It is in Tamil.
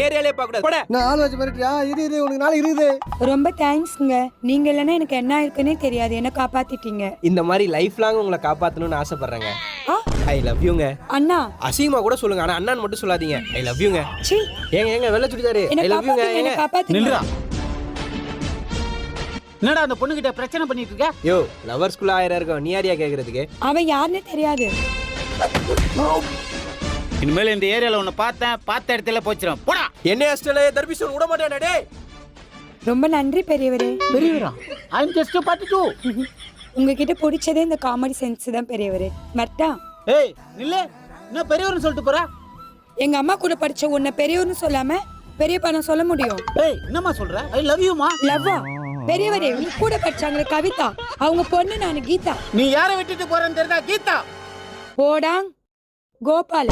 ஏரியாலே பார்க்க கூடாது போட. நான் ஆள் வச்சு மிரட்டியா? இரு இரு உனக்கு நாளைக்கு இருக்குது. ரொம்ப தேங்க்ஸ்ங்க நீங்க இல்லைன்னா எனக்கு என்ன இருக்குன்னே தெரியாது. என்ன காப்பாத்திட்டீங்க. இந்த மாதிரி லைஃப் லாங் உங்களை காப்பாத்தணும்னு ஆசைப்படுறேங்க. ஆ? ஐ லவ் யூங்க அண்ணா. அசிங்கமா கூட சொல்லுங்க. ஆனா அண்ணான்னு மட்டும் சொல்லாதீங்க. ஐ லவ் யூங்க சி ஏங்க ஏங்க வெள்ள சுடிதாரு. என்ன ஐ லவ் யூங்க காப்பாத்துங்க என்ன ஏங்க. காப்பாத்துங்க. நில்லுடா. என்னடா அந்த பொண்ணுகிட்ட பிரச்சனை பண்ணிட்டு இருக்க? யோ லவர்ஸ்குள்ள ஆயிரம் இருக்கும். நீ யாரியா கேக்குறதுக்கு? அவன் யாருன்னு தெரியாது. இனிமேல் இந்த ஏரியால உன்னை பார்த்தேன் பார்த்த இடத்துல போச்சிடும் போடா. என்ன ஹாஸ்டல்ல தர்பிஷன் விட மாட்டேன் டேய். ரொம்ப நன்றி பெரியவரே. பெரியவரா? I am just party to உங்ககிட்ட பிடிச்சதே இந்த காமெடி சென்ஸ் தான் பெரியவரே. மட்டா ஏய் நில்லு. என்ன பெரியவர்னு சொல்லிட்டு போற? எங்க அம்மா கூட படிச்ச உன்னை பெரியவர்னு சொல்லாம பெரிய பணம் சொல்ல முடியும். ஏய் என்னம்மா சொல்ற? ஐ லவ் யூமா லவ்வா பெரியவரே உங்க கூட படிச்சாங்களே கவிதா. அவங்க பொண்ணு நான் கீதா. நீ யாரை விட்டுட்டு போறேன்னு தெரியுதா கீதா. போடாங் గోపాల్